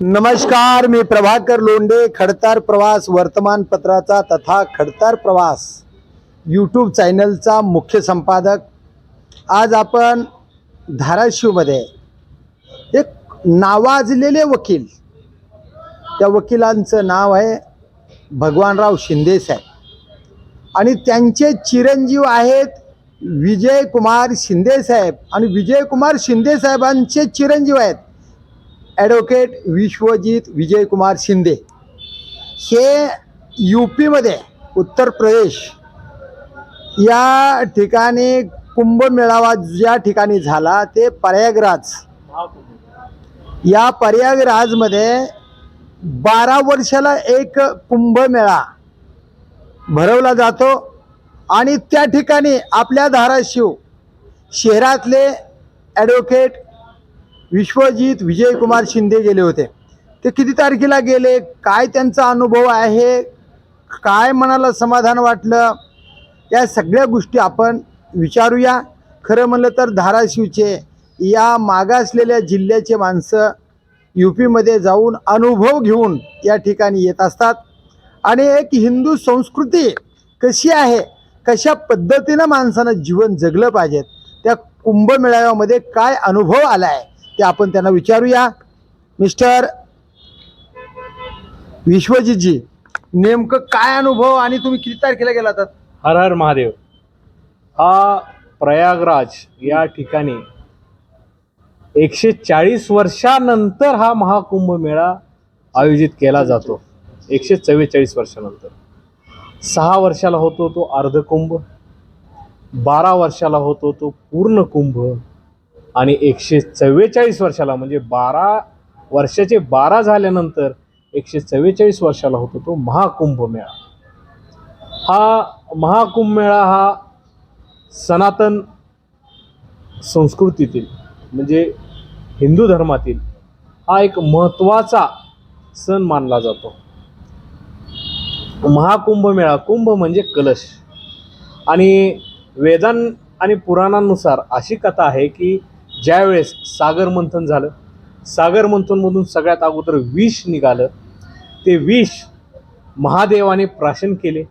नमस्कार मी प्रभाकर लोंडे खडतार प्रवास वर्तमानपत्राचा तथा खडतार प्रवास यूट्यूब चॅनलचा मुख्य संपादक. आज आपण धाराशिवमध्ये एक नावाजलेले वकील त्या वकिलांचं नाव आहे भगवानराव शिंदे साहेब. आणि त्यांचे चिरंजीव आहेत विजयकुमार शिंदेसाहेब शिंदे साहेब. आणि विजयकुमार शिंदेसाहेबांचे शिंदे साहेबांचे चिरंजीव आहेत. ॲडव्होकेट विश्वजित विजयकुमार शिंदे. हे यू पीमध्ये उत्तर प्रदेश या ठिकाणी कुंभमेळावा ज्या ठिकाणी झाला ते पर्यागराज. या पर्यागराजमध्ये बारा वर्षाला एक कुंभमेळा भरवला जातो आणि त्या ठिकाणी आपल्या धाराशिव शहरातले ॲडव्होकेट विश्वजित विजयकुमार शिंदे गेले होते. ते किती तारखेला गेले? काय त्यांचा अनुभव आहे? काय मनाला समाधान वाटलं? या सगळ्या गोष्टी आपण विचारूया. खरं म्हणलं तर धाराशिवचे या मागासलेल्या जिल्ह्याचे माणसं यू पीमध्ये जाऊन अनुभव घेऊन या ठिकाणी येत असतात. आणि एक हिंदू संस्कृती कशी आहे? कशा पद्धतीनं माणसानं जीवन जगलं पाहिजेत? त्या कुंभमेळाव्यामध्ये काय अनुभव आला आहे ते आपण त्यांना विचारूया. मिस्टर विश्वजितजी नेमकं काय अनुभव आणि तुम्ही किती तारखेला गेला होतात हर हर महादेव. हा प्रयागराज या ठिकाणी एकशे चाळीस वर्षानंतर हा महाकुंभ मेळा आयोजित केला जातो. एकशे चव्वेचाळीस वर्षानंतर. सहा वर्षाला होतो तो अर्धकुंभ बारा वर्षाला होतो तो पूर्ण कुंभ आणि एकशे चव्वेचाळीस वर्षाला म्हणजे बारा वर्षाचे बारा झाल्यानंतर एकशे चव्वेचाळीस वर्षाला होतो तो महाकुंभ मेळा. हा महाकुंभ मेळा हा सनातन संस्कृतीतील म्हणजे हिंदू धर्मातील हा एक महत्त्वाचा सण मानला जातो. महाकुंभ मेळा कुंभ म्हणजे कलश. आणि वेदां आणि पुराणांनुसार अशी कथा आहे की ज्यावेळेस सागर मंथन झालं सागर मंथनमधून सगळ्यात अगोदर विष निघालं. ते विष महादेवाने प्राशन केले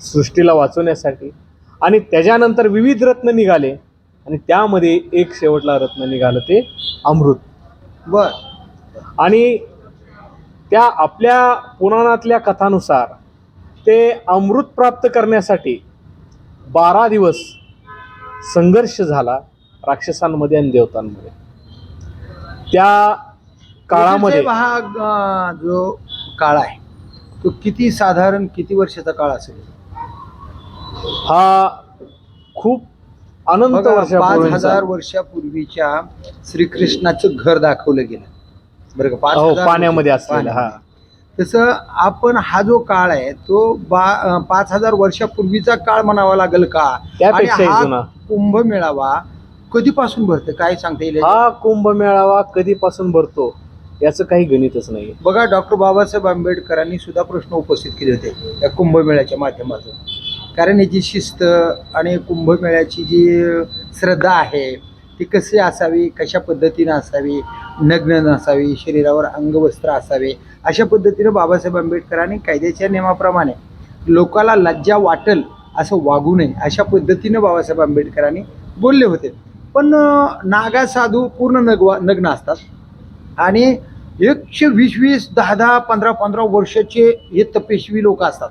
सृष्टीला वाचवण्यासाठी. आणि त्याच्यानंतर विविध रत्न निघाले आणि त्यामध्ये एक शेवटला रत्न निघालं ते अमृत. बर. आणि त्या आपल्या पुराणातल्या कथानुसार ते अमृत प्राप्त करण्यासाठी बारा दिवस संघर्ष झाला. राक्षसांमध्ये आणि देवतांमध्ये. त्या काळामध्ये हा अं, जो काळ आहे तो किती साधारण किती वर्षाचा काळ असेल? हा खूप अनंत पाच हजार वर्षापूर्वीच्या श्रीकृष्णाचं घर दाखवलं गेलं. बरं का? पाच हो पाण्यामध्ये असलेला हा. तसं आपण हा जो काळ आहे तो बा पाच हजार वर्षापूर्वीचा काळ म्हणावा लागेल का? हा जुना. कुंभ मेळावा कधीपासून भरतं? काय सांगता येईल हा कुंभ मेळावा कधीपासून भरतो याचं काही गणितच नाही. बघा डॉक्टर बाबासाहेब आंबेडकरांनी सुद्धा प्रश्न उपस्थित केले होते या कुंभमेळ्याच्या माध्यमातून. कारण याची शिस्त आणि कुंभमेळ्याची जी श्रद्धा आहे ती कशी असावी कशा पद्धतीनं असावी नग्न नसावी शरीरावर अंगवस्त्र असावे अशा पद्धतीनं बाबासाहेब आंबेडकरांनी कायद्याच्या नियमाप्रमाणे लोकाला लज्जा वाटल असं वागू नये अशा पद्धतीनं बाबासाहेब आंबेडकरांनी बोलले होते. पण नागा साधू पूर्ण नगवा नग्न असतात. आणि एकशे वीस वीस दहा दहा पंधरा पंधरा वर्षाचे हे तपेशवी लोक असतात.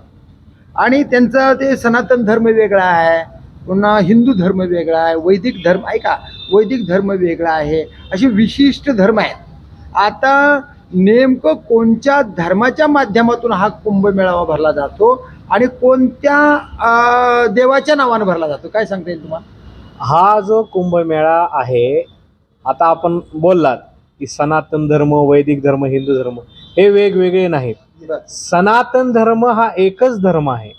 आणि त्यांचा ते सनातन धर्म वेगळा आहे पुन्हा हिंदू धर्म वेगळा आहे वैदिक धर्म ऐका वैदिक धर्म वेगळा आहे असे विशिष्ट धर्म आहेत. आता नेमकं कोणत्या धर्माच्या माध्यमातून हा कुंभमेळावा भरला जातो आणि कोणत्या देवाच्या नावानं भरला जातो? काय सांगता येईल तुम्हाला? हा जो कुंभमेळा आहे आता आपण बोललात की सनातन धर्म वैदिक धर्म हिंदू धर्म हे वेगवेगळे नाहीत. सनातन धर्म हा एकच धर्म आहे.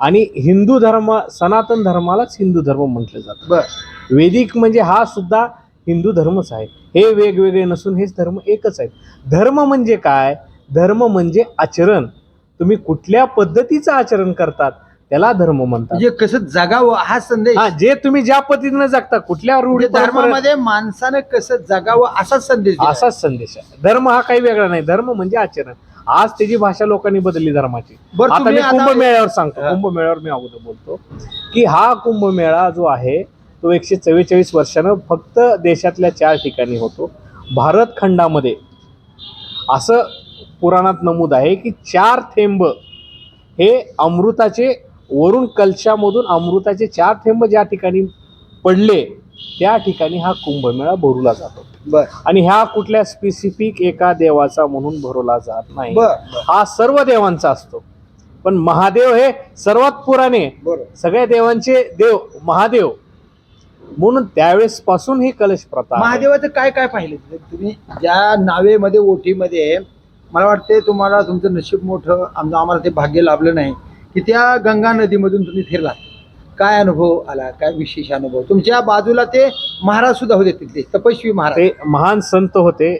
आणि हिंदू धर्म सनातन धर्मालाच हिंदू धर्म म्हटलं जातं. बर. वेदिक म्हणजे हा सुद्धा हिंदू धर्मच आहे. हे वेगवेगळे नसून हेच धर्म एकच आहेत. धर्म म्हणजे काय? धर्म म्हणजे आचरण. तुम्ही कुठल्या पद्धतीचं आचरण करतात? त्याला धर्म म्हणतात. म्हणजे कसं जगावं हा संदेश. हा जे तुम्ही ज्या पद्धतीने जगता कुठल्या रूढी म्हणजे परंपरा- धर्मामध्ये माणसानं कसं जगावं असाच संदेश. असाच संदेश आहे. धर्म हा काही वेगळा नाही. धर्म म्हणजे आचरण. आज त्याची भाषा लोकांनी बदलली धर्माची. बरं, आता तुम्ही मी आता- कुंभमेळ्यावर सांगतो. हा. कुंभमेळ्यावर मी अगोदर बोलतो की हा कुंभमेळा जो आहे तो एकशे चव्वेचाळीस वर्षानं फक्त देशातल्या चार ठिकाणी होतो. भारत खंडामध्ये असं पुराणात नमूद आहे की चार थेंब हे अमृताचे वरून कलशामधून अमृताचे चार थेंब ज्या ठिकाणी पडले त्या ठिकाणी हा कुंभमेळा भरवला जातो. बर. आणि ह्या कुठल्या स्पेसिफिक एका देवाचा म्हणून भरवला जात नाही. हा सर्व देवांचा असतो. पण महादेव हे सर्वात पुराणे बरोबर सगळ्या देवांचे देव महादेव. म्हणून त्यावेळेस पासून ही कलश प्रथा. महादेवाचं काय काय पाहिलं? तिथे? तुम्ही ज्या नावेमध्ये ओठीमध्ये मला वाटते तुम्हाला तुमचं नशीब मोठं आमचं आम्हाला ते भाग्य लाभलं नाही. की त्या गंगा नदीमधून तुम्ही फिरलात काय अनुभव आला? काय विशेष अनुभव? तुमच्या बाजूला ते महाराज सुद्धा होते तिथले तपस्वी महाराज. ते महान संत होते.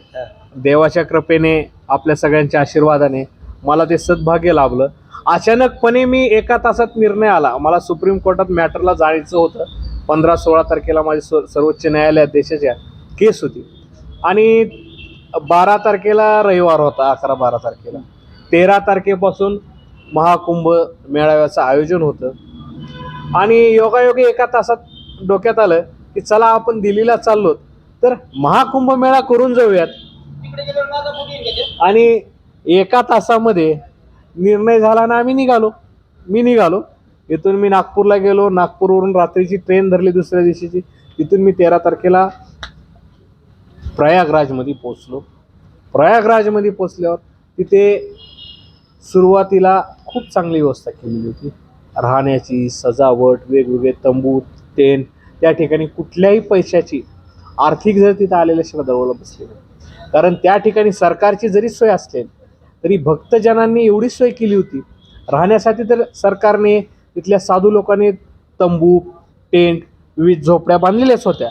देवाच्या कृपेने आपल्या सगळ्यांच्या आशीर्वादाने मला ते सद्भाग्य लाभलं. अचानकपणे मी एका तासात निर्णय आला. मला सुप्रीम कोर्टात मॅटरला जायचं होतं. पंधरा सोळा तारखेला माझी सर्वोच्च न्यायालयात देशाच्या केस होती. आणि बारा तारखेला रविवार होता अकरा बारा तारखेला. तेरा तारखेपासून महाकुंभ मेळाव्याचं आयोजन होतं. आणि योगायोगी एका तासात डोक्यात आलं की चला आपण दिल्लीला चाललो तर महाकुंभ मेळा करून जाऊयात. आणि एका तासामध्ये निर्णय झाला ना आम्ही निघालो. मी निघालो. इथून मी नागपूरला गेलो. नागपूरवरून रात्रीची ट्रेन धरली दुसऱ्या दिवशीची. तिथून मी तेरा तारखेला प्रयागराजमध्ये पोचलो प्रयागराजमध्ये पोचल्यावर तिथे सुरुवातीला खूप चांगली व्यवस्था केलेली होती. राहण्याची सजावट वेगवेगळे तंबू टेंट त्या ठिकाणी कुठल्याही पैशाची आर्थिक जर तिथं आलेल्या श्रद्धाळूला बसले नाही. कारण त्या ठिकाणी सरकारची जरी सोय असली तरी भक्तजनांनी एवढी सोय केली होती. राहण्यासाठी तर सरकारने तिथल्या साधू लोकांनी तंबू टेंट विविध झोपड्या बांधलेल्याच होत्या.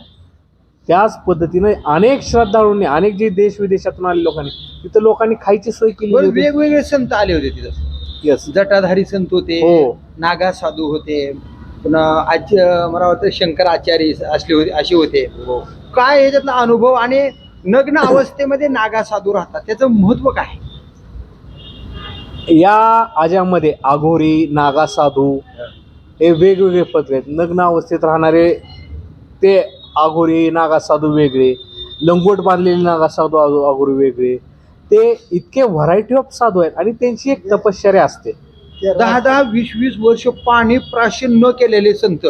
त्याच पद्धतीने अनेक श्रद्धाळूंनी अनेक जे देश विदेशातून आले लोकांनी तिथं लोकांनी खायची सोय केली बरं, होती. वेगवेगळे संत आले होते तिथं. Yes. जटाधारी संत होते हो. नागा साधू होते पुन्हा आचार्य मला वाटतं शंकराचार्य असले होते असे होते. काय ह्याच्यातला अनुभव आणि नग्न अवस्थेमध्ये नागा साधू राहतात त्याचं महत्त्व काय? या आजामध्ये आघोरी नागा साधू हे. वेगवेगळे पत्र आहेत. नग्न अवस्थेत राहणारे ते आघोरी नागा साधू वेगळे लंगोट बांधलेले नागा साधू आघो- आघोरी वेगळे. ते इतके व्हरायटी ऑफ साधू आहेत आणि त्यांची एक तपश्चर्या असते. दहा दहा वीस वीस वर्ष पाणी प्राशन न केलेले संत.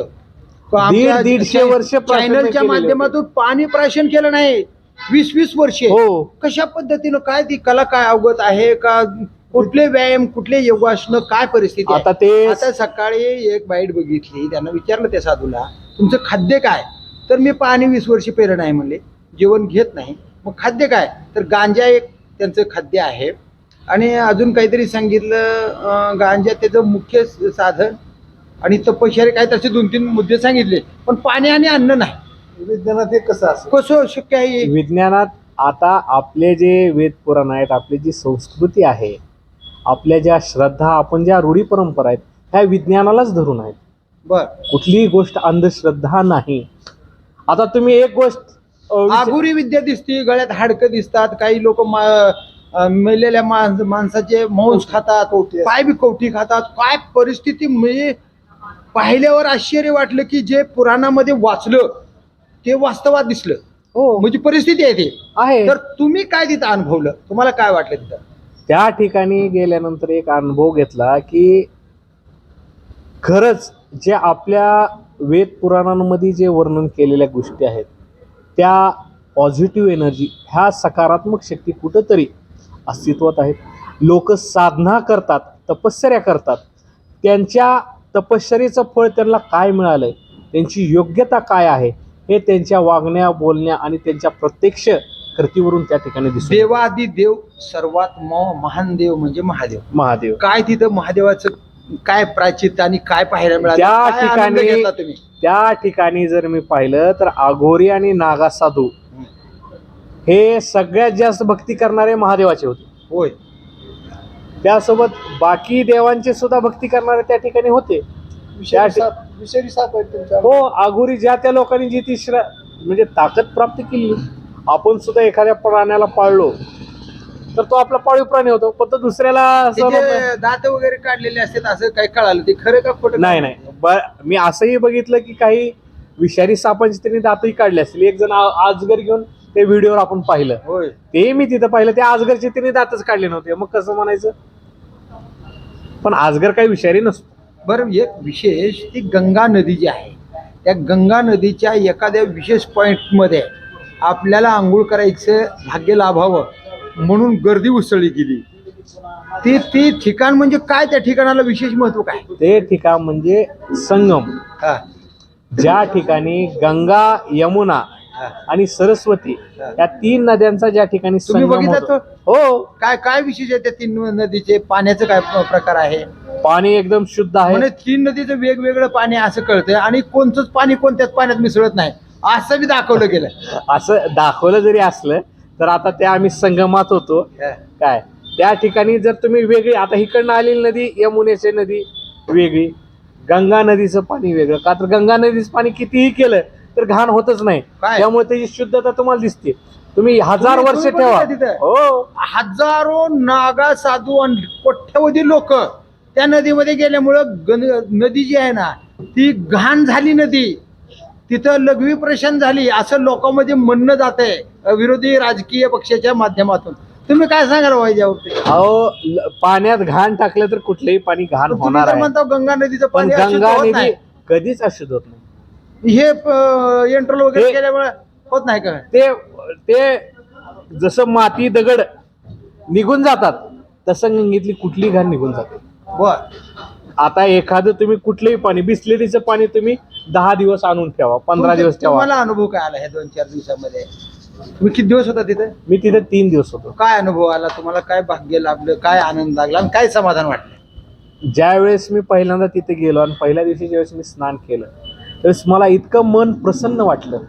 दीड- दीडशे वर्ष चॅनलच्या माध्यमातून पाणी प्राशन केलं नाही. वीस वीस वर्षे. हो. कशा पद्धतीनं काय ती कला काय अवगत आहे का? कुठले व्यायाम कुठले योगासनं काय परिस्थिती? आता ते आता सकाळी एक बाईट बघितली त्यांना विचारलं त्या साधूला तुमचं खाद्य काय? तर मी पाणी वीस वर्ष पेलं नाही म्हणले. जेवण घेत नाही. मग खाद्य काय? तर गांजा एक त्यांचं खाद्य आहे. आणि अजून काहीतरी सांगितलं गांजा त्याचं मुख्य साधन आणि तपश्चर्या काय तसे दोन तीन मुद्दे सांगितले. पण पाणी आणि अन्न नाही. विज्ञानात हे कसं असं कसं शक्य आहे? हे? विज्ञानात आता आपले जे वेद पुराण आहेत आपली जी संस्कृती आहे आपल्या ज्या श्रद्धा आपण ज्या रूढी परंपरा आहेत ह्या विज्ञानालाच धरून आहेत. बर. कुठलीही गोष्ट अंधश्रद्धा नाही. आता तुम्ही एक गोष्ट आगुरी विद्या दिसते गळ्यात हाडकं दिसतात काही लोक मेलेल्या माणस माणसाचे मांस खातात कवटी. पाय बी कवठी खातात. काय परिस्थिती म्हणजे पाहिल्यावर आश्चर्य वाटलं की जे पुराणामध्ये वाचलं ते वास्तवात दिसलं. हो. म्हणजे परिस्थिती आहे ते. आहे. तर तुम्ही काय तिथं अनुभवलं? तुम्हाला काय वाटलं तिथं? त्या ठिकाणी गेल्यानंतर एक अनुभव घेतला की खरंच जे आपल्या वेद पुराणांमध्ये जे वर्णन केलेल्या गोष्टी आहेत त्या पॉझिटिव्ह एनर्जी ह्या सकारात्मक शक्ती कुठंतरी अस्तित्वात आहेत. लोक साधना करतात तपश्चर्या करतात. त्यांच्या तपश्चर्याचं फळ त्यांना काय मिळालंय? त्यांची योग्यता काय आहे? हे त्यांच्या वागण्या बोलण्या आणि त्यांच्या प्रत्यक्ष कृतीवरून त्या ठिकाणी दिसतो देवादी देव सर्वात म- महान देव म्हणजे महादेव. महादेव. काय तिथं महादेवाचं काय प्राचित आणि काय पाहायला मिळालं? त्या काय आनंद ठिकाणी- घेतला तुम्ही? त्या ठिकाणी जर मी पाहिलं तर आघोरी आणि नागा साधू हे सगळ्यात जास्त भक्ती करणारे महादेवाचे होते. होय. त्यासोबत बाकी देवांचे सुद्धा भक्ती करणारे त्या ठिकाणी होते. त्या- विषारी साप विषारी साप आहेत तुमच्या हो आगोरी ज्या त्या लोकांनी जी ती श्र म्हणजे ताकद प्राप्त केली आपण सुद्धा एखाद्या प्राण्याला पाळलो तर तो आपला पाळीव प्राणी होतो. पण तो दुसऱ्याला असं त्याचे दात वगैरे काढलेले असतात असं काही कळालं? ते खरं का खोटं नाही नाही. ब- मी असंही बघितलं की काही विषारी सापांची त्यांनी दातही काढले असतील. एक जण आ- आजगर घेऊन ते व्हिडिओवर आपण पाहिलं. होय. ते मी तिथं पाहिलं. ते आजगरचे त्यांनी दातच काढले नव्हते. मग कसं म्हणायचं? पण आजगर काही विषारी नसतो. बरं एक विशेष ती गंगा नदी जी आहे त्या गंगा नदीच्या एखाद्या विशेष पॉईंटमध्ये आपल्याला आंघोळ करायचं भाग्य लाभावं. म्हणून गर्दी उसळली गेली. ती ती ठिकाण म्हणजे काय त्या ठिकाणाला विशेष महत्त्व काय? ते ठिकाण म्हणजे संगम. हा, ज्या ठिकाणी गंगा यमुना हा. आणि सरस्वती या तीन नद्यांचा ज्या ठिकाणी तुम्ही संगम बघितलं होतो. हो. काय काय विशेष आहे त्या तीन नदीचे? पाण्याचं काय प- प्रकार आहे? पाणी एकदम शुद्ध आहे. म्हणजे तीन नदीचं वेगवेगळं पाणी आहे असं कळतंय आणि कोणतंच पाणी कोणत्याच पाण्यात मिसळत नाही. असं बी दाखवलं गेलं असं दाखवलं जरी असलं तर आता त्या आम्ही संगमात होतो. काय? त्या ठिकाणी जर तुम्ही वेगळी आता इकडनं आलेली नदी यमुनेची नदी वेगळी गंगा नदीचं पाणी वेगळं. का तर गंगा नदीचं पाणी कितीही केलं तर घाण होतच नाही. काय? त्यामुळे त्याची शुद्धता तुम्हाला दिसते. तुम्ही हजार वर्ष ठेवा? हो. हजारो नागा साधू आणि कोट्यवधी लोक त्या नदीमध्ये गेल्यामुळं नदी जी आहे ना ती घाण झाली नदी. तिथं लघवी प्रशांत झाली असं लोकांमध्ये म्हणणं जात आहे विरोधी राजकीय पक्षाच्या माध्यमातून. तुम्ही काय सांगाल याच्यावरती? अहो पाण्यात घाण टाकलं तर कुठलंही पाणी घाण होणार आहे. म्हणता गंगा नदीचं पण गंगा नदी. कधीच अशुद्ध होत नाही. हे एंट्रोल वगैरे केल्यामुळे होत नाही का? ते ते जसं माती दगड निघून जातात तसं गंगेतली कुठली घाण निघून जाते. बर. आता एखादं तुम्ही कुठलंही पाणी बिस्लेरीचं पाणी तुम्ही दहा दिवस आणून ठेवा पंधरा दिवस ठेवा. तुम्हाला अनुभव काय आला ह्या दोन चार दिवसामध्ये? तुम्ही किती दिवस होता तिथे? मी तिथे तीन दिवस होतो. काय अनुभव आला? तुम्हाला काय भाग्य लाभलं? काय आनंद लागला? आणि काय समाधान वाटलं? ज्या वेळेस मी पहिल्यांदा तिथे गेलो आणि पहिल्या दिवशी ज्यावेळेस मी स्नान केलं त्यावेळेस मला इतकं मन प्रसन्न वाटलं.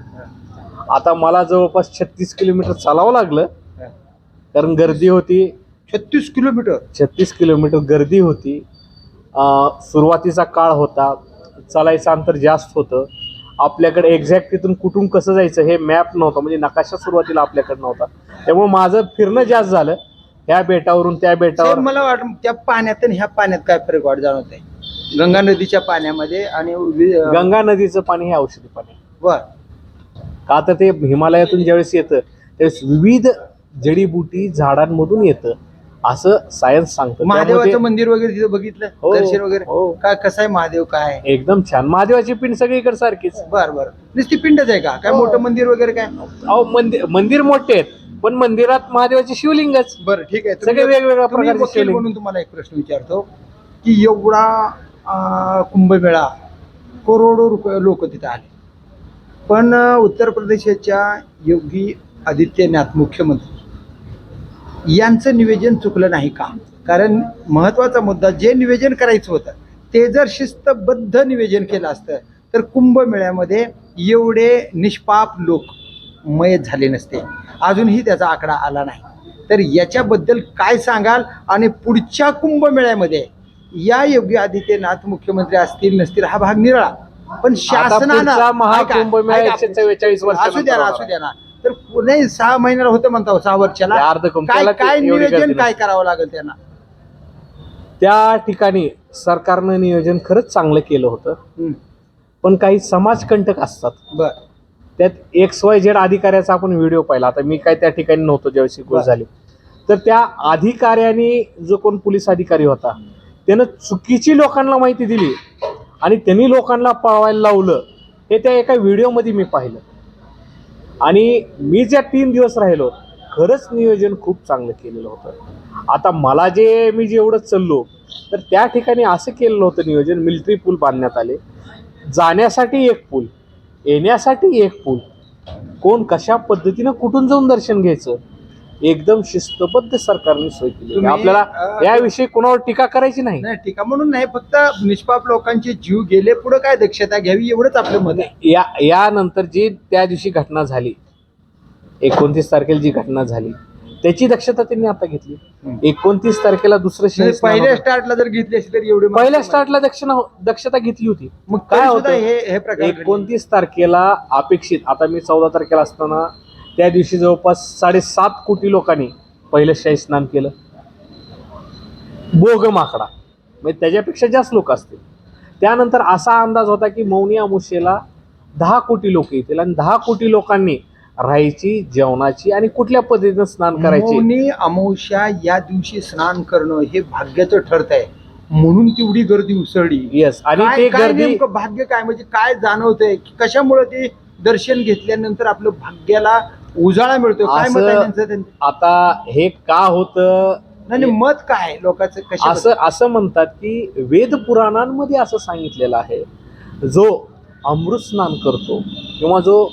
आता मला जवळपास छत्तीस किलोमीटर चालावं लागलं कारण गर्दी होती. छत्तीस किलोमीटर? छत्तीस किलोमीटर गर्दी होती. सुरुवातीचा काळ होता. चालायचं अंतर जास्त होतं. आपल्याकडे एक्झॅक्ट तिथून कुठून कसं जायचं हे मॅप नव्हतं. म्हणजे नकाशा सुरुवातीला आपल्याकडे नव्हता. त्यामुळे माझं फिरणं जास्त झालं. ह्या बेटावरून त्या बेटावर मला वाट त्या पाण्यात आणि ह्या पाण्यात काय फरक वाट जाणवत आहे गंगा नदीच्या पाण्यामध्ये आणि वि- अं, गंगा नदीचं पाणी हे औषधी पाणी आहे. बर. का तर ते हिमालयातून ज्यावेळेस येतं त्यावेळेस विविध जडीबुटी झाडांमधून येतं. असं सायन्स सांगतं. महादेवाचं मंदिर वगैरे तिथं बघितलं? हो, दर्शन वगैरे? हो. काय कसं आहे महादेव काय? एकदम छान. महादेवाची पिंड सगळीकडे सारखीच. बर बर. नुसती पिंडच आहे का? काय हो. मोठं मंदिर वगैरे काय? अहो मंदिर मंदिर मोठे आहेत पण मंदिरात महादेवाचे शिवलिंगच. बरं ठीक आहे. सगळे वेगवेगळ्या प्रकारचे. म्हणून तुम्हाला एक प्रश्न विचारतो की एवढा कुंभमेळा करोडो रुपये लोक तिथे आले. पण उत्तर प्रदेशाच्या योगी आदित्यनाथ मुख्यमंत्री यांचं निवेदन चुकलं नाही का? कारण महत्त्वाचा मुद्दा जे निवेदन करायचं होतं ते जर शिस्तबद्ध निवेदन केलं असतं तर कुंभमेळ्यामध्ये एवढे निष्पाप लोक मयत झाले नसते. अजूनही त्याचा आकडा आला नाही. तर याच्याबद्दल काय सांगाल? आणि पुढच्या कुंभमेळ्यामध्ये या योगी आदित्यनाथ मुख्यमंत्री असतील नसतील हा भाग निराळा. पण शासनानं महाकुंभमेळा एकशे चव्वेचाळीस असू द्या ना असू द्या ना. तर नाही सहा महिन्याला होतं म्हणता सहा वर्षाला. अर्ध काय काय नियोजन काय करावं लागेल त्यांना? त्या ठिकाणी सरकारनं नियोजन खरंच चांगलं केलं होतं. पण काही समाजकंटक असतात. बर. त्यात एक्स वाय झेड अधिकाऱ्याचा आपण व्हिडिओ पाहिला. आता मी काय त्या ठिकाणी नव्हतो ज्यावेळेस ही गोष्ट. झाली. तर त्या अधिकाऱ्याने जो कोण पोलीस अधिकारी होता त्यानं चुकीची लोकांना माहिती दिली आणि त्यांनी लोकांना पळवायला लावलं. हे त्या एका व्हिडिओमध्ये मी पाहिलं. आणि मी ज्या तीन दिवस राहिलो खरंच नियोजन खूप चांगलं केलेलं होतं. आता मला जे मी जेवढं चाललो तर त्या ठिकाणी असं केलेलं होतं नियोजन मिलिटरी पूल बांधण्यात आले. जाण्यासाठी एक पूल येण्यासाठी एक पूल. कोण कशा पद्धतीनं कुठून जाऊन दर्शन घ्यायचं? एकदम शिस्तबद्ध सरकारने सोय केली तुम्ही, आपल्याला अं, याविषयी कोणावर टीका करायची नाही नाही टीका म्हणून नाही फक्त निष्पाप लोकांचे जीव गेले पुढे काय दक्षता घ्यावी एवढंच आपलं मत आहे या यानंतर जी त्या दिवशी घटना झाली एकोणतीस तारखेला जी घटना झाली त्याची दक्षता त्यांनी आता घेतली हम्म. एकोणतीस तारखेला दुसरं म्हणजे स्नान पहिल्या होतं. स्टार्टला जर घेतली असती तर एवढे पहिल्या स्टार्टला दक्षिणा दक्षता घेतली होती मग काय काय होतं? हे हे प्रकार घडले. एकोणतीस तारखेला अपेक्षित आता मी चौदा तारखेला असताना त्या दिवशी जवळपास साडेसात कोटी लोकांनी पहिलं शाही स्नान केलं. बोगम आकडा म्हणजे त्याच्यापेक्षा जास्त लोक असतील. त्यानंतर असा अंदाज होता की मौनी अमुष्येला दहा कोटी लोक येतील आणि दहा कोटी लोकांनी राहायची जेवणाची आणि कुठल्या पद्धतीनं स्नान करायचे? मौनी अमावस्या या दिवशी स्नान करणं हे भाग्याचं ठरत आहे. म्हणून तेवढी गर्दी उसळली. येस आणि ते गर्दी भाग्य काय? म्हणजे काय जाणवतंय? कशामुळे ते दर्शन घेतल्यानंतर आपलं भाग्याला उजाळा मिळतो काय मत आहे असं- त्यांचं? त्यांचं? आता हे का होतं? नाही नाही, मत काय? आहे लोकांचं कशा असं असं म्हणतात की वेद पुराणांमध्ये असं सांगितलेलं आहे. जो अमृत स्नान करतो किंवा जो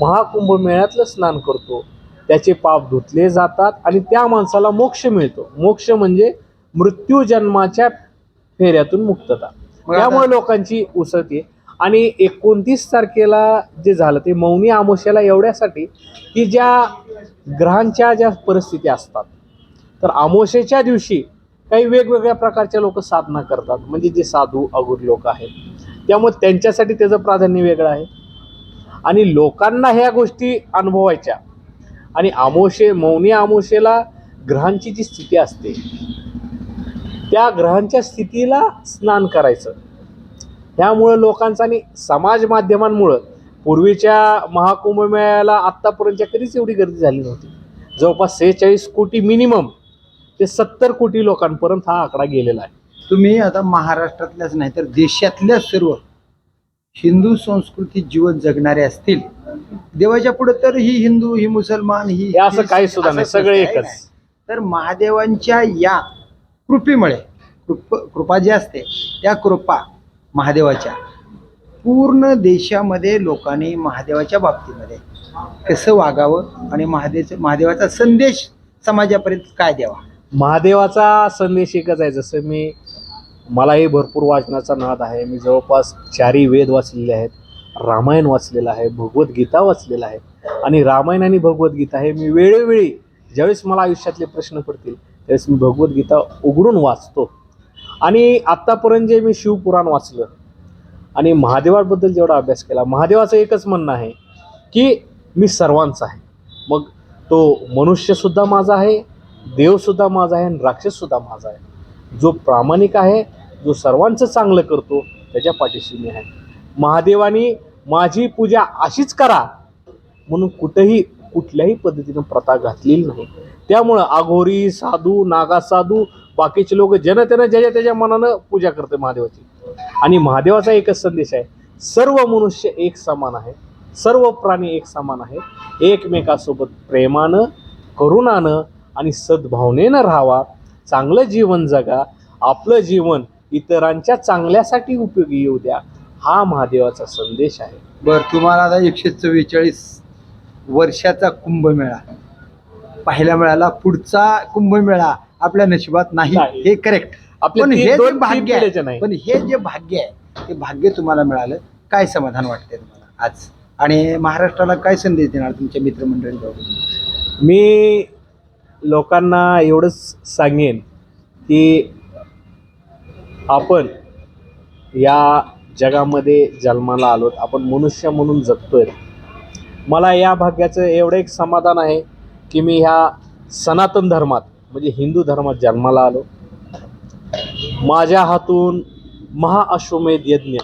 महाकुंभ मेळ्यातलं स्नान करतो त्याचे पाप धुतले जातात आणि त्या माणसाला मोक्ष मिळतो. मोक्ष म्हणजे मृत्यू जन्माच्या फेऱ्यातून मुक्तता. मग आता- त्यामुळे लोकांची उसळते आणि एकोणतीस तारखेला जे झालं ते मौनी आमोश्याला एवढ्यासाठी की ज्या ग्रहांच्या ज्या परिस्थिती असतात तर आमोशेच्या दिवशी काही वेगवेगळ्या प्रकारच्या लोक साधना करतात. म्हणजे जे साधू अगुर लोक आहेत. त्यामुळे त्यांच्यासाठी त्याचं प्राधान्य वेगळं आहे. आणि लोकांना ह्या गोष्टी अनुभवायच्या. आणि आमोशे मौनी आमोशेला ग्रहांची जी स्थिती असते त्या ग्रहांच्या स्थितीला स्नान करायचं. त्यामुळं लोकांचं आणि समाज माध्यमांमुळं पूर्वीच्या महाकुंभमेळ्याला आत्तापर्यंतच्या कधीच एवढी गर्दी झाली नव्हती. जवळपास सेहेचाळीस कोटी मिनिमम ते सत्तर कोटी लोकांपर्यंत हा आकडा गेलेला आहे. तुम्ही आता महाराष्ट्रातल्याच नाही तर देशातल्या सर्व हिंदू संस्कृती जीवन जगणारे असतील देवाच्या पुढे तर ही हिंदू ही मुसलमान ही असं काही सुद्धा नाही सगळे एकच. तर महादेवांच्या या कृपेमुळे कृप कृपा जी असते त्या कृपा महादेवाच्या. पूर्ण देशामध्ये लोकांनी महादेवाच्या बाबतीमध्ये कसं वागावं आणि महादेवाचा महादेवाचा संदेश समाजापर्यंत काय द्यावा? महादेवाचा संदेश एकच आहे जसं मी मलाही भरपूर वाचनाचा नाद आहे. मी जवळपास चारी वेद वाचलेले आहेत. रामायण वाचलेलं आहे भगवद्गीता वाचलेलं आहे. आणि रामायण आणि भगवद्गीता हे मी वेळोवेळी ज्यावेळेस मला आयुष्यातले प्रश्न पडतील त्यावेळेस मी भगवद्गीता उघडून वाचतो. आणि आत्तापर्यंत जे मी शिवपुराण वाचलं आणि महादेवाबद्दल जेवढा अभ्यास केला महादेवाचं एकच म्हणणं आहे की मी सर्वांचा आहे. मग तो मनुष्यसुद्धा माझा आहे देवसुद्धा माझा आहे आणि राक्षससुद्धा माझा आहे. जो प्रामाणिक आहे जो सर्वांचं चांगलं करतो त्याच्या पाठीशी मी आहे. महादेवानी माझी पूजा अशीच करा म्हणून कुठंही कुठल्याही पद्धतीनं प्रथा घातलेली नाही. त्यामुळं आघोरी साधू नागा साधू बाकीचे लोक जनतेनं ज्याच्या त्याच्या मनानं पूजा करते महादेवाची. आणि महादेवाचा एकच संदेश आहे सर्व मनुष्य एक समान आहे सर्व प्राणी एक समान आहे एकमेकासोबत प्रेमानं करुणानं आणि सद्भावनेनं राहावा चांगलं जीवन जगा आपलं जीवन इतरांच्या चांगल्यासाठी उपयोगी येऊ द्या हा महादेवाचा संदेश आहे. बर तुम्हाला आता एकशे चव्वेचाळीस वर्षाचा कुंभमेळा. पाहायला मिळाला पुढचा कुंभमेळा आपल्या नशिबात नाही. नाही. हे करेक्ट आपले पण तीन- हे जे दोन- तीन भाग्य पिढ्याचे आहे नाही. पण हे जे भाग्य आहे ते भाग्य तुम्हाला मिळालं काय समाधान वाटते तुम्हाला आज? आणि महाराष्ट्राला काय संदेश देणार तुमच्या मित्रमंडळी मी लोकांना एवढंच सांगेन की आपण या जगामध्ये जन्माला आलोत आपण मनुष्य म्हणून जगतोय. मला या भाग्याचं एवढं एक समाधान आहे की मी ह्या सनातन धर्मात म्हणजे हिंदू धर्मात जन्माला आलो. माझ्या हातून महाअश्वमेध यज्ञ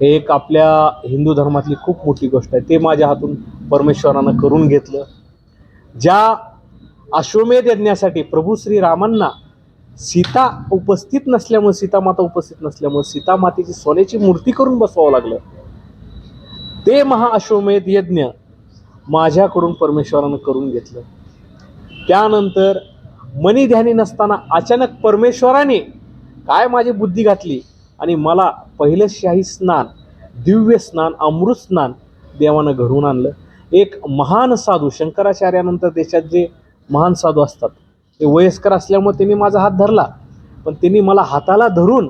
हे एक आपल्या हिंदू धर्मातली खूप मोठी गोष्ट आहे. ते माझ्या हातून परमेश्वरानं करून घेतलं. ज्या अश्वमेध यज्ञासाठी प्रभू श्रीरामांना सीता उपस्थित नसल्यामुळे सीतामाता उपस्थित नसल्यामुळे सीतामातेची सोन्याची मूर्ती करून बसवावं लागलं. ते महाअश्वमेध यज्ञ माझ्याकडून परमेश्वरानं करून घेतलं. त्यानंतर मनी ध्यानी नसताना अचानक परमेश्वराने काय माझी बुद्धी घातली आणि मला पहिलं शाही स्नान दिव्य स्नान अमृत स्नान देवानं घडवून आणलं. एक महान साधू शंकराचार्यानंतर देशात जे महान साधू असतात ते वयस्कर असल्यामुळे त्यांनी माझा हात धरला. पण त्यांनी मला हाताला धरून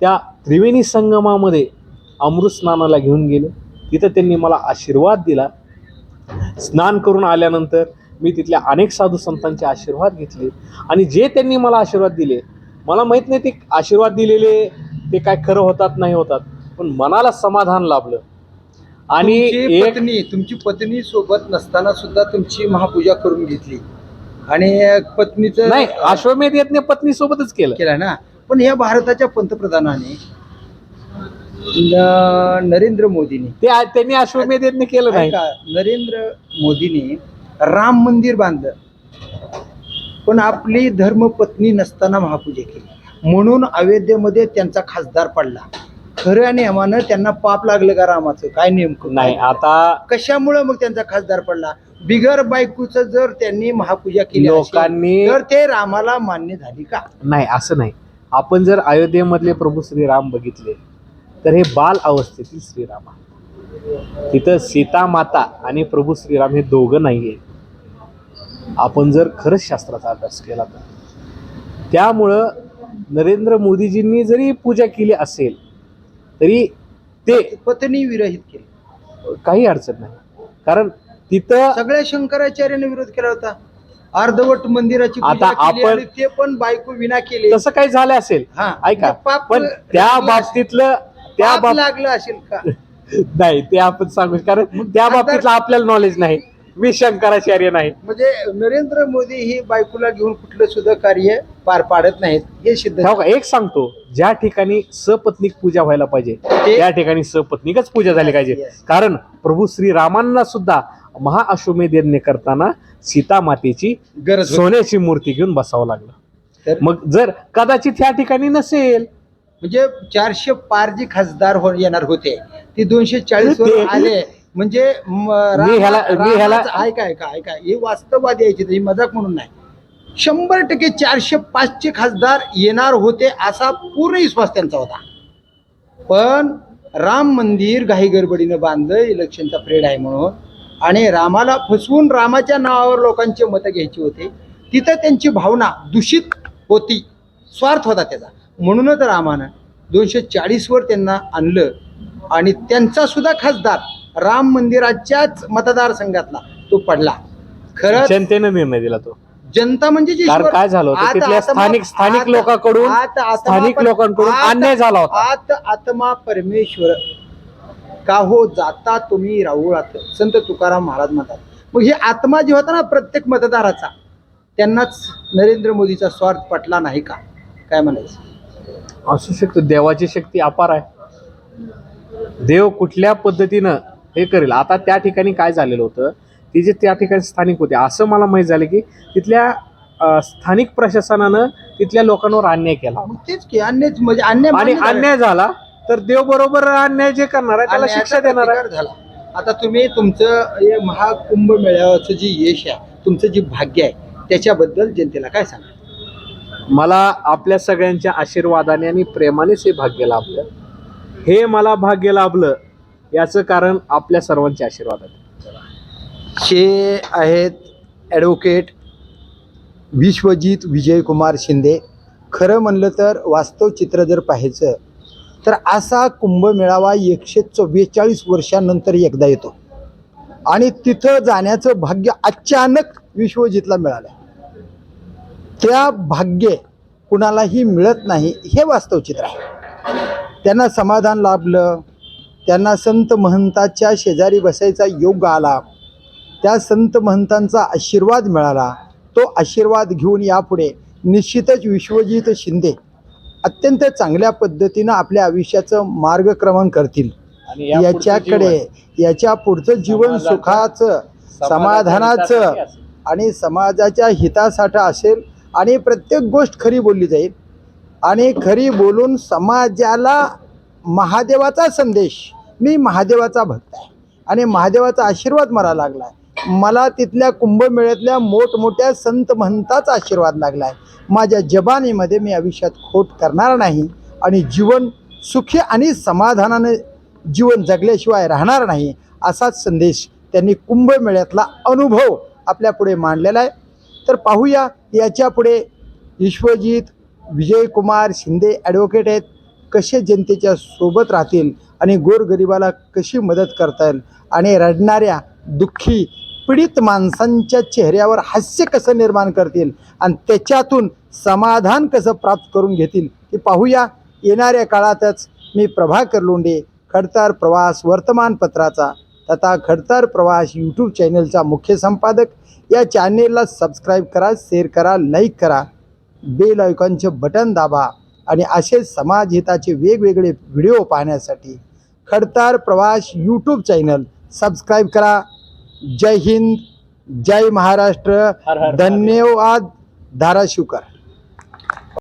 त्या त्रिवेणी संगमामध्ये अमृत स्नानाला घेऊन गेले. तिथं त्यांनी मला आशीर्वाद दिला. स्नान करून आल्यानंतर मी तिथल्या अनेक साधू संतांचे आशीर्वाद घेतले. आणि जे त्यांनी मला आशीर्वाद दिले मला माहीत नाही ते आशीर्वाद दिलेले ते काय खरं होतात नाही होतात पण मनाला समाधान लाभलं. आणि एक पत्नी तुमची पत्नी सोबत नसताना सुद्धा तुमची महापूजा करून घेतली. आणि पत्नीचं नाही अश्वमेध यज्ञ पत्नी सोबतच केलं. केला ना? पण या भारताच्या पंतप्रधानाने नरेंद्र मोदींनी ते त्यांनी अश्वमेध यज्ञ केलं नाही. ऐका, नरेंद्र मोदींनी राम मंदिर बांधलं. पण आपली धर्मपत्नी नसताना महापूजा केली. म्हणून अयोध्येमध्ये त्यांचा खासदार पडला. खऱ्या नियमानं त्यांना पाप लागलं का रामाचं? काय नेमकं? नाही आता कशामुळे मग त्यांचा खासदार पडला? बिगर बायकोचं जर त्यांनी महापूजा केली लोकांनी तर ते रामाला मान्य झाली का? नाही असं नाही. आपण जर अयोध्येमधले प्रभू श्रीराम बघितले तर हे बाल अवस्थेतील श्रीराम. तिथं सीता माता आणि प्रभू श्रीराम हे दोघं नाहीये. आपण जर खरंच शास्त्राचा अभ्यास केला तर. त्यामुळं नरेंद्र मोदीजींनी जरी पूजा केली असेल तरी ते पत्नी विरहित केली. काही अडचण नाही. कारण तिथं सगळ्या शंकराचार्याने विरोध केला होता. अर्धवट मंदिराची आता आपण- ते पण बायको विना केले. तसं काही झालं असेल. हा. ऐका म्हणजे पण त्या. बाबतीतलं त्या बाब लागलं असेल का? नाही ते आपण सांगू कारण त्या बाबतीतलं आपल्याला नॉलेज नाही. मी शंकराचार्य नाही. म्हणजे नरेंद्र मोदी ही बायकोला घेऊन कुठलं सुद्धा कार्य पार पाडत नाहीत हे सिद्ध हो का? एक सांगतो ज्या ठिकाणी सपत्नीक पूजा व्हायला पाहिजे त्या ठिकाणी सपत्निकच पूजा झाली पाहिजे. कारण प्रभू श्रीरामांना सुद्धा महाअश्वमेध यज्ञ करताना सीता मातेची गरज. सोन्याची मूर्ती घेऊन बसावं लागलं. मग जर कदाचित ह्या ठिकाणी नसेल. म्हणजे चारशे पार जे खासदार हो येणार होते. ते दोनशे चाळीस वर आले. म्हणजे म- ह्याला- मी ह्याला- ऐका ऐका ऐका. हे वास्तववादी यायचे ही मजाक म्हणून नाही. शंभर टक्के चारशे पाचचे खासदार येणार होते असा पूर्ण विश्वास त्यांचा होता. पण राम मंदिर घाई गडबडीनं बांधलं इलेक्शनचा प्रेड आहे म्हणून. आणि रामाला फसवून रामाच्या नावावर लोकांचे मतं घ्यायची होते. तिथं त्यांची भावना दूषित होती. स्वार्थ होता त्याचा. म्हणूनच रामानं दोनशे चाळीसवर त्यांना आणलं. आणि त्यांचा सुद्धा खासदार राम मंदिराच्याच मतदारसंघातला तो पडला. खरंच जनतेनं निर्णय दिला तो. जनता म्हणजे कारण काय झालं होतं? तिथल्या स्थानिक स्थानिक लोकांकडून स्थानिक लोकांकडून अन्याय झाला होता. आत आत्मा परमेश्वर. का हो जाता तुम्ही राहुळात? संत तुकाराम महाराज म्हणतात. मग हे आत्मा जे होता ना प्रत्येक मतदाराचा त्यांनाच नरेंद्र मोदीचा स्वार्थ पटला नाही का? काय म्हणायचं? असू शकतो. देवाची शक्ती अपार आहे. देव कुठल्या पद्धतीनं हे करेल. आता त्या ठिकाणी काय झालेलं होतं? ती जे त्या ठिकाणी स्थानिक होते असं मला माहीत झालं की तिथल्या स्थानिक प्रशासनानं तिथल्या लोकांवर अन्याय केला. तेच की अन्य म्हणजे अन्य आणि. अन्याय झाला तर देव बरोबर अन्याय जे करणार आहे त्याला अन्यायाचा शिक्षा देणार आहे. झाला. आता तुम्ही तुमचं हे महाकुंभ मेळाव्याचं जे यश आहे तुमचं जे भाग्य आहे त्याच्याबद्दल जनतेला काय सांगा? मला आपल्या सगळ्यांच्या आशीर्वादाने आणि प्रेमानेच हे भाग्य लाभलं. हे मला भाग्य लाभलं. याचं कारण आपल्या सर्वांचे आशीर्वाद आहेत. हे आहेत ॲडव्होकेट विश्वजित विजयकुमार शिंदे. खरं म्हणलं तर वास्तव चित्र जर पाहायचं तर असा कुंभमेळावा एकशे चव्वेचाळीस वर्षानंतर एकदा येतो. आणि तिथं जाण्याचं भाग्य अचानक विश्वजितला मिळालं. त्या भाग्य कुणालाही मिळत नाही हे वास्तव चित्र आहे. त्यांना समाधान लाभलं त्यांना संत महंताच्या शेजारी बसायचा योग आला. त्या संत महंतांचा आशीर्वाद मिळाला. तो आशीर्वाद घेऊन यापुढे निश्चितच विश्वजित शिंदे अत्यंत चांगल्या पद्धतीनं आपल्या आयुष्याचं मार्गक्रमण करतील. याच्याकडे याच्या पुढचं जीवन सुखाचं समाधानाचं. आणि समाजाच्या हितासाठी असेल आणि प्रत्येक गोष्ट खरी बोलली जाईल. आणि खरी बोलून समाजाला महादेवाचा संदेश मी महादेवाचा भक्त आहे. आणि महादेवाचा आशीर्वाद मला लागला आहे मला तिथल्या कुंभमेळ्यातल्या मोठमोठ्या संत महंताचा आशीर्वाद लागला आहे माझ्या जबानीमध्ये मी आयुष्यात खोट करणार नाही आणि जीवन सुखी आणि समाधानाने जीवन जगल्याशिवाय राहणार नाही असाच संदेश त्यांनी कुंभमेळ्यातला अनुभव आपल्या पुढे मांडलेला आहे. तर पाहूया याच्यापुढे विश्वजित विजयकुमार शिंदे ॲडव्होकेट आहेत. कसे जनतेच्या सोबत राहतील आणि गोरगरिबाला कशी मदत करता येईल आणि रडणाऱ्या दुःखी पीडित माणसांच्या चेहऱ्यावर हास्य कसं निर्माण करतील आणि त्याच्यातून समाधान कसं प्राप्त करून घेतील ते पाहूया. येणाऱ्या काळातच मी प्रभाकर लोंडे खडतर प्रवास वर्तमानपत्राचा तथा खडतर प्रवास यूट्यूब चॅनलचा मुख्य संपादक. या चॅनेलला सबस्क्राईब करा शेअर करा लाईक करा. बेल आयकॉनचे बटन दाबा. आणि असे समाजहिताचे वेगवेगळे व्हिडिओ पाहण्यासाठी खडतार प्रवास यूट्यूब चॅनल सबस्क्राईब करा. जय हिंद जय महाराष्ट्र. हर हर धन्यवाद. धाराशिवकर.